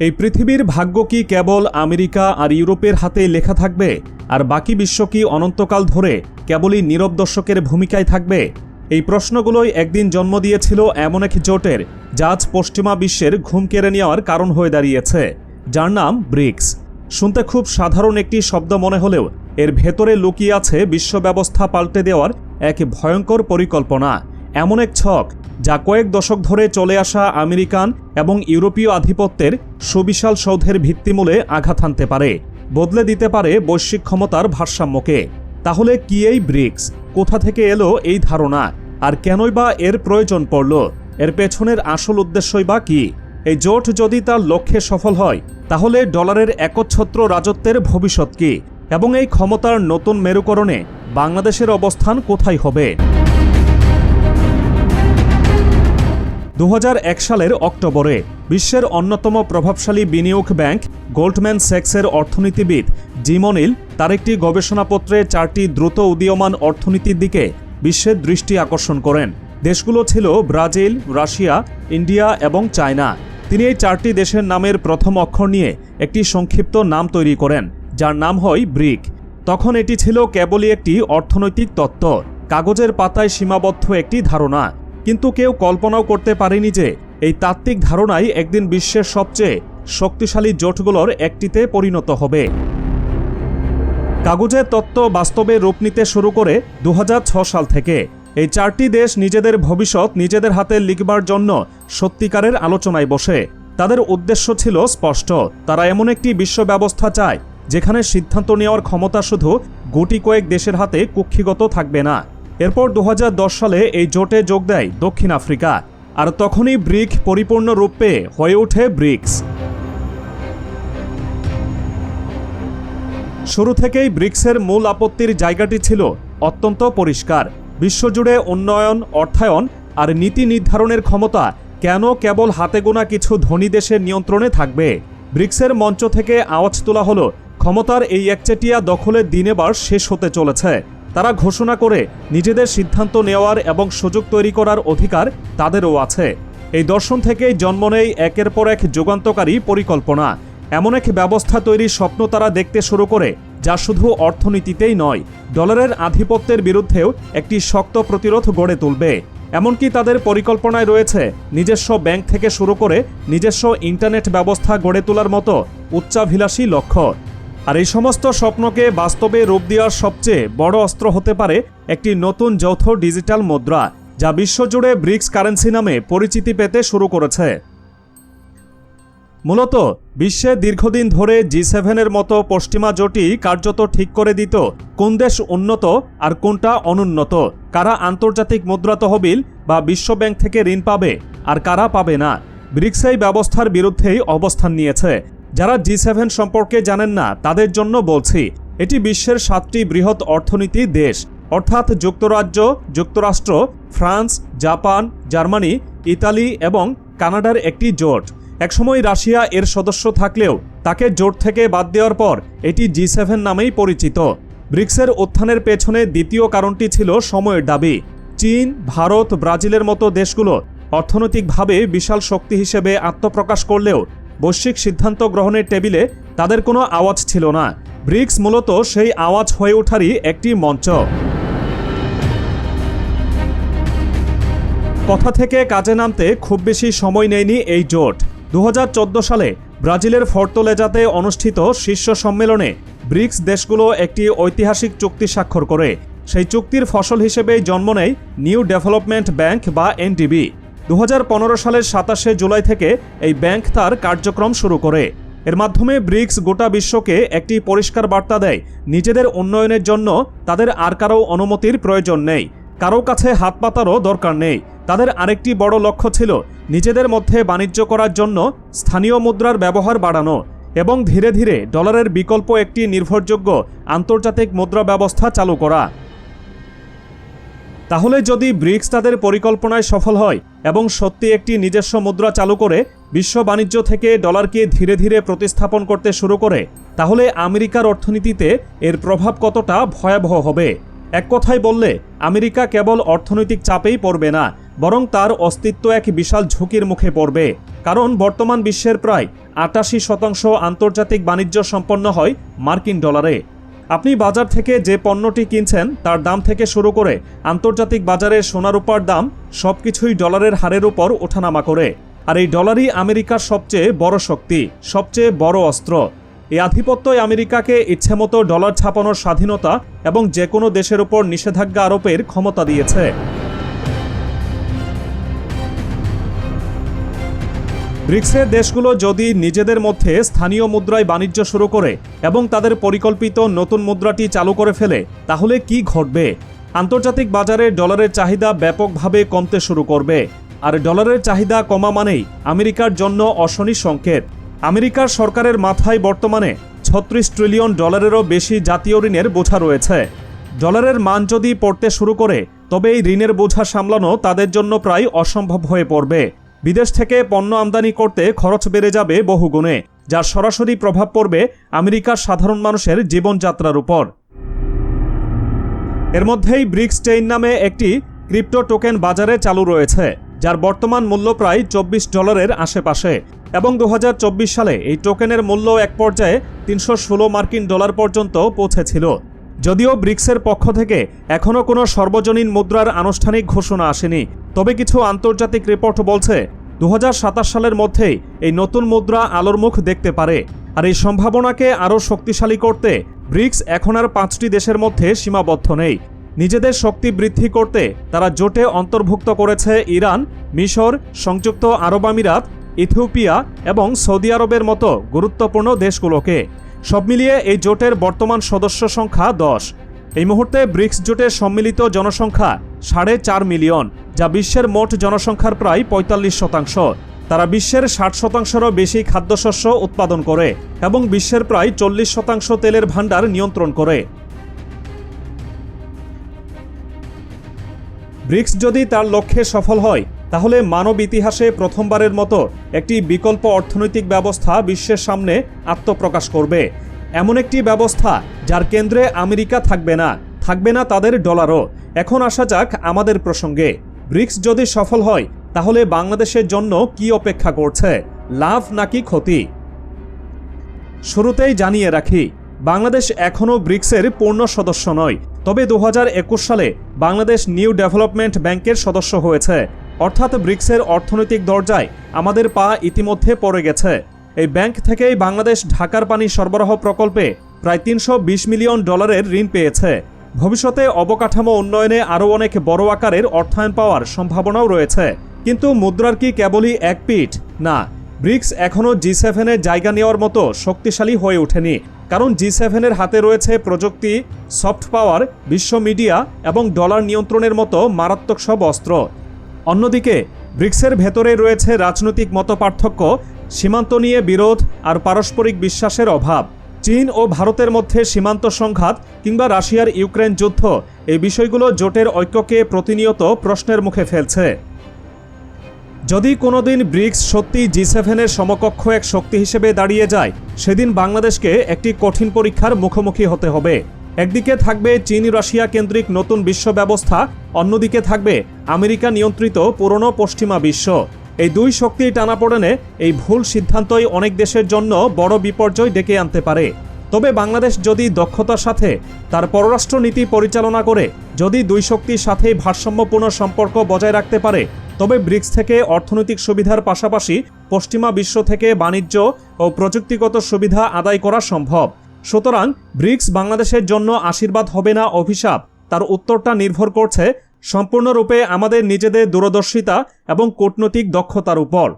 এই পৃথিবীর ভাগ্য কি কেবল আমেরিকা আর ইউরোপের হাতে লেখা থাকবে? আর বাকি বিশ্ব কি অনন্তকাল ধরে কেবলই নীরব দর্শকের ভূমিকায় থাকবে? এই প্রশ্নগুলোই একদিন জন্ম দিয়েছিল এমন এক জোটের, যা আজ পশ্চিমা বিশ্বের ঘুম কেড়ে নেওয়ার কারণ হয়ে দাঁড়িয়েছে। যার নাম ব্রিক্স। শুনতে খুব সাধারণ একটি শব্দ মনে হলেও এর ভেতরে লুকিয়ে আছে বিশ্ব ব্যবস্থা পাল্টে দেওয়ার এক ভয়ঙ্কর পরিকল্পনা। এমন এক ছক যা কয়েক দশক ধরে চলে আসা আমেরিকান এবং ইউরোপীয় আধিপত্যের সুবিশাল সৌধের ভিত্তিমূলে আঘাত হানতে পারে, বদলে দিতে পারে বৈশ্বিক ক্ষমতার ভারসাম্যকে। তাহলে কি এই ব্রিক্স? কোথা থেকে এলো এই ধারণা? আর কেনই বা এর প্রয়োজন পড়ল? এর পেছনের আসল উদ্দেশ্যই বা কি? এই জোট যদি তার লক্ষ্যে সফল হয়, তাহলে ডলারের একচ্ছত্র রাজত্বের ভবিষ্যৎ কি? এবং এই ক্ষমতার নতুন মেরুকরণে বাংলাদেশের অবস্থান কোথায় হবে? দু হাজার এক সালের অক্টোবরে বিশ্বের অন্যতম প্রভাবশালী বিনিয়োগ ব্যাংক গোল্ডম্যান সেক্সের অর্থনীতিবিদ জিমনিল তার একটি গবেষণাপত্রে চারটি দ্রুত উদীয়মান অর্থনীতির দিকে বিশ্বের দৃষ্টি আকর্ষণ করেন। দেশগুলো ছিল ব্রাজিল, রাশিয়া, ইন্ডিয়া এবং চায়না। তিনি এই চারটি দেশের নামের প্রথম অক্ষর নিয়ে একটি সংক্ষিপ্ত নাম তৈরি করেন, যার নাম হয় ব্রিক। তখন এটি ছিল কেবলই একটি অর্থনৈতিক তত্ত্ব। কাগজের পাতায় সীমাবদ্ধ একটি ধারণা। কিন্তু কেউ কল্পনাও করতে পারেনি যে এই তাত্ত্বিক ধারণাই একদিন বিশ্বের সবচেয়ে শক্তিশালী জোটগুলোর একটিতে পরিণত হবে। কাগজের তত্ত্ব বাস্তবে রূপ নিতে শুরু করে দু সাল থেকে। এই চারটি দেশ নিজেদের ভবিষ্যৎ নিজেদের হাতে লিখবার জন্য সত্যিকারের আলোচনায় বসে। তাদের উদ্দেশ্য ছিল স্পষ্ট। তারা এমন একটি বিশ্ব ব্যবস্থা চায়, যেখানে সিদ্ধান্ত নেওয়ার ক্ষমতা শুধু গুটি কয়েক দেশের হাতে কুক্ষিগত থাকবে না। এরপর দু হাজার দশ সালে এই জোটে যোগ দেয় দক্ষিণ আফ্রিকা। আর তখনই ব্রিক পরিপূর্ণ রূপ হয়ে ওঠে ব্রিক্স। শুরু থেকেই ব্রিক্সের মূল আপত্তির জায়গাটি ছিল অত্যন্ত পরিষ্কার, বিশ্বজুড়ে উন্নয়ন, অর্থায়ন আর নীতি নির্ধারণের ক্ষমতা কেন কেবল হাতে গোনা কিছু ধনী দেশের নিয়ন্ত্রণে থাকবে? ব্রিক্সের মঞ্চ থেকে আওয়াজ তোলা হলো, ক্ষমতার এই একচেটিয়া দখলের দিন এবার শেষ হতে চলেছে। তারা ঘোষণা করে নিজেদের সিদ্ধান্ত নেওয়ার এবং সুযোগ তৈরি করার অধিকার তাদেরও আছে। এই দর্শন থেকেই জন্ম নেয় একের পর এক যুগান্তকারী পরিকল্পনা। এমন এক ব্যবস্থা তৈরির স্বপ্ন তারা দেখতে শুরু করে, যা শুধু অর্থনীতিতেই নয়, ডলারের আধিপত্যের বিরুদ্ধেও একটি শক্ত প্রতিরোধ গড়ে তুলবে। এমনকি তাদের পরিকল্পনায় রয়েছে নিজস্ব ব্যাংক থেকে শুরু করে নিজস্ব ইন্টারনেট ব্যবস্থা গড়ে তোলার মতো উচ্চাভিলাষী লক্ষ্য। আর এই সমস্ত স্বপ্নকে বাস্তবে রূপ দেওয়ার সবচেয়ে বড় অস্ত্র হতে পারে একটি নতুন যৌথ ডিজিটাল মুদ্রা, যা বিশ্বজুড়ে ব্রিক্স কারেন্সি নামে পরিচিতি পেতে শুরু করেছে। মূলত, বিশ্বে দীর্ঘদিন ধরে জি সেভেনের মতো পশ্চিমা জোটই কার্যত ঠিক করে দিত কোন দেশ উন্নত আর কোনটা অনুন্নত, কারা আন্তর্জাতিক মুদ্রা তহবিল বা বিশ্বব্যাংক থেকে ঋণ পাবে আর কারা পাবে না। ব্রিক্স এই ব্যবস্থার বিরুদ্ধেই অবস্থান নিয়েছে। যারা জি সেভেন সম্পর্কে জানেন না, তাদের জন্য বলছি, এটি বিশ্বের সাতটি বৃহৎ অর্থনীতি দেশ। অর্থাৎ যুক্তরাজ্য, যুক্তরাষ্ট্র, ফ্রান্স, জাপান, জার্মানি, ইতালি এবং কানাডার একটি জোট। একসময় রাশিয়া এর সদস্য থাকলেও, তাকে জোট থেকে বাদ দেওয়ার পর, এটি জি সেভেন নামেই পরিচিত। ব্রিক্সের উত্থানের পেছনে দ্বিতীয় কারণটি ছিল সময়ের দাবি। চীন, ভারত, ব্রাজিলের মতো দেশগুলো অর্থনৈতিকভাবে বিশাল শক্তি হিসেবে আত্মপ্রকাশ করলেও বৈশ্বিক সিদ্ধান্ত গ্রহণের টেবিলে তাদের কোনো আওয়াজ ছিল না। ব্রিক্স মূলত সেই আওয়াজ হয়ে ওঠারই একটি মঞ্চ। কথা থেকে কাজে নামতে খুব বেশি সময় নেয়নি এই জোট। দু হাজার চোদ্দ সালে ব্রাজিলের ফর্তোলেজাতে অনুষ্ঠিত শীর্ষ সম্মেলনে ব্রিক্স দেশগুলো একটি ঐতিহাসিক চুক্তি স্বাক্ষর করে। সেই চুক্তির ফসল হিসেবেই জন্ম নেয় নিউ ডেভেলপমেন্ট ব্যাংক বা এনডিবি। দু হাজার পনেরো সালের সাতাশে জুলাই থেকে এই ব্যাংক তার কার্যক্রম শুরু করে। এর মাধ্যমে ব্রিক্স গোটা বিশ্বকে একটি পরিষ্কার বার্তা দেয়, নিজেদের উন্নয়নের জন্য তাদের আর কারও অনুমতির প্রয়োজন নেই। কারও কাছে হাত পাতারও দরকার নেই। তাদের আরেকটি বড় লক্ষ্য ছিল নিজেদের মধ্যে বাণিজ্য করার জন্য স্থানীয় মুদ্রার ব্যবহার বাড়ানো এবং ধীরে ধীরে ডলারের বিকল্প একটি নির্ভরযোগ্য আন্তর্জাতিক মুদ্রা ব্যবস্থা চালু করা। তাহলে যদি ব্রিক্স তাদের পরিকল্পনায় সফল হয় এবং সত্যি একটি নিজস্ব মুদ্রা চালু করে বিশ্ব বাণিজ্য থেকে ডলারকে ধীরে ধীরে প্রতিস্থাপন করতে শুরু করে, তাহলে আমেরিকার অর্থনীতিতে এর প্রভাব কতটা ভয়াবহ হবে? এক কথায় বললে, আমেরিকা কেবল অর্থনৈতিক চাপেই পড়বে না, বরং তার অস্তিত্ব এক বিশাল ঝুঁকির মুখে পড়বে। কারণ বর্তমান বিশ্বের প্রায় আটাশি শতাংশ আন্তর্জাতিক বাণিজ্য সম্পন্ন হয় মার্কিন ডলারে। আপনি বাজার থেকে যে পণ্যটি কিনছেন, তার দাম থেকে শুরু করে আন্তর্জাতিক বাজারে সোনারূপার দাম সবকিছুই ডলারের হারের উপর ওঠানামা করে। আর এই ডলারই আমেরিকার সবচেয়ে বড় শক্তি, সবচেয়ে বড় অস্ত্র। এই আধিপত্যই আমেরিকাকে ইচ্ছেমতো ডলার ছাপানোর স্বাধীনতা এবং যে কোনো দেশের উপর নিষেধাজ্ঞা আরোপের ক্ষমতা দিয়েছে। ব্রিক্সের দেশগুলো যদি নিজেদের মধ্যে স্থানীয় মুদ্রায় বাণিজ্য শুরু করে এবং তাদের পরিকল্পিত নতুন মুদ্রাটি চালু করে ফেলে, তাহলে কি ঘটবে? আন্তর্জাতিক বাজারে ডলারের চাহিদা ব্যাপকভাবে কমতে শুরু করবে। আর ডলারের চাহিদা কমা মানেই আমেরিকার জন্য অশনি সংকেত। আমেরিকার সরকারের মাথায় বর্তমানে ছত্রিশ ট্রিলিয়ন ডলারেরও বেশি জাতীয় ঋণের বোঝা রয়েছে। ডলারের মান যদি পড়তে শুরু করে, তবে এই ঋণের বোঝা সামলানো তাদের জন্য প্রায় অসম্ভব হয়ে পড়বে। বিদেশ থেকে পণ্য আমদানি করতে খরচ বেড়ে যাবে বহুগুণে, যার সরাসরি প্রভাব পড়বে আমেরিকার সাধারণ মানুষের জীবনযাত্রার উপর। এর মধ্যেই ব্রিক্স চেইন নামে একটি ক্রিপ্টো টোকেন বাজারে চালু রয়েছে, যার বর্তমান মূল্য প্রায় চব্বিশ ডলারের আশেপাশে এবং দু হাজার চব্বিশ সালে এই টোকেনের মূল্য এক পর্যায়ে তিনশো ষোলো মার্কিন ডলার পর্যন্ত পৌঁছেছিল। যদিও ব্রিক্সের পক্ষ থেকে এখনও কোনো সর্বজনীন মুদ্রার আনুষ্ঠানিক ঘোষণা আসেনি, তবে কিছু আন্তর্জাতিক রিপোর্ট বলছে দু হাজার সাতাশ সালের মধ্যেই এই নতুন মুদ্রা আলোর মুখ দেখতে পারে। আর এই সম্ভাবনাকে আরও শক্তিশালী করতে ব্রিক্স এখন আর পাঁচটি দেশের মধ্যে সীমাবদ্ধ নেই। নিজেদের শক্তি বৃদ্ধি করতে তারা জোটে অন্তর্ভুক্ত করেছে ইরান, মিশর, সংযুক্ত আরব আমিরাত, ইথিওপিয়া এবং সৌদি আরবের মতো গুরুত্বপূর্ণ দেশগুলোকে। সব মিলিয়ে এই জোটের বর্তমান সদস্য সংখ্যা দশ। এই মুহূর্তে ব্রিক্স জোটের সম্মিলিত জনসংখ্যা সাড়ে চার মিলিয়ন, যা বিশ্বের মোট জনসংখ্যার প্রায় পঁয়তাল্লিশ শতাংশ। তারা বিশ্বের ষাট শতাংশেরও বেশি খাদ্যশস্য উৎপাদন করে এবং বিশ্বের প্রায় চল্লিশ শতাংশ তেলের ভাণ্ডার নিয়ন্ত্রণ করে। ব্রিক্স যদি তার লক্ষ্যে সফল হয় তাহলে মানব ইতিহাসে প্রথমবারের মতো একটি বিকল্প অর্থনৈতিক ব্যবস্থা বিশ্বের সামনে আত্মপ্রকাশ করবে। এমন একটি ব্যবস্থা যার কেন্দ্রে আমেরিকা থাকবে না থাকবে না তাদের ডলারও। এখন আসা যাক আমাদের প্রসঙ্গে। ব্রিক্স যদি সফল হয়, তাহলে বাংলাদেশের জন্য কি অপেক্ষা করছে? লাভ নাকি ক্ষতি? শুরুতেই জানিয়ে রাখি, বাংলাদেশ এখনও ব্রিক্সের পূর্ণ সদস্য নয়। তবে দু হাজার একুশ সালে বাংলাদেশ নিউ ডেভেলপমেন্ট ব্যাংকের সদস্য হয়েছে। অর্থাৎ ব্রিক্সের অর্থনৈতিক দরজায় আমাদের পা ইতিমধ্যে পড়ে গেছে। এই ব্যাংক থেকেই বাংলাদেশ ঢাকার পানি সরবরাহ প্রকল্পে প্রায় তিনশো বিশ মিলিয়ন ডলারের ঋণ পেয়েছে। ভবিষ্যতে অবকাঠামো উন্নয়নে আরও অনেক বড় আকারের অর্থায়ন পাওয়ার সম্ভাবনাও রয়েছে। কিন্তু মুদ্রার কি কেবলই এক পিঠ? না, ব্রিক্স এখনও জি সেভেনের জায়গা নেওয়ার মতো শক্তিশালী হয়ে ওঠেনি। কারণ জি সেভেনের হাতে রয়েছে প্রযুক্তি, সফট পাওয়ার, বিশ্ব মিডিয়া এবং ডলার নিয়ন্ত্রণের মতো মারাত্মক সব অস্ত্র। অন্যদিকে, ব্রিক্সের ভেতরে রয়েছে রাজনৈতিক মতপার্থক্য, সীমান্ত নিয়ে বিরোধ আর পারস্পরিক বিশ্বাসের অভাব। চীন ও ভারতের মধ্যে সীমান্ত সংঘাত কিংবা রাশিয়ার ইউক্রেন যুদ্ধ, এই বিষয়গুলো জোটের ঐক্যকে প্রতিনিয়ত প্রশ্নের মুখে ফেলছে। যদি কোনোদিন ব্রিক্স সত্যি জি সেভেনের সমকক্ষ এক শক্তি হিসেবে দাঁড়িয়ে যায়, সেদিন বাংলাদেশকে একটি কঠিন পরীক্ষার মুখোমুখি হতে হবে। একদিকে থাকবে চীন রাশিয়া কেন্দ্রিক নতুন বিশ্ব ব্যবস্থা, অন্যদিকে থাকবে আমেরিকা নিয়ন্ত্রিত পুরনো পশ্চিমা বিশ্ব। এই দুই শক্তির টানাপোড়েনে এই ভুল সিদ্ধান্তই অনেক দেশের জন্য বড় বিপর্যয় ডেকে আনতে পারে। তবে বাংলাদেশ যদি দক্ষতার সাথে তার পররাষ্ট্রনীতি পরিচালনা করে, যদি দুই শক্তির সাথে ভারসাম্যপূর্ণ সম্পর্ক বজায় রাখতে পারে, তবে ব্রিক্স থেকে অর্থনৈতিক সুবিধার পাশাপাশি পশ্চিমা বিশ্ব থেকে বাণিজ্য ও প্রযুক্তিগত সুবিধা আদায় করা সম্ভব। সুতরাং ব্রিক্স বাংলাদেশের জন্য আশীর্বাদ হবে না অভিশাপ। তার উত্তরটা নির্ভর করছে সম্পূর্ণরূপে আমাদের নিজেদের দূরদর্শিতা এবং কূটনৈতিক দক্ষতার উপর।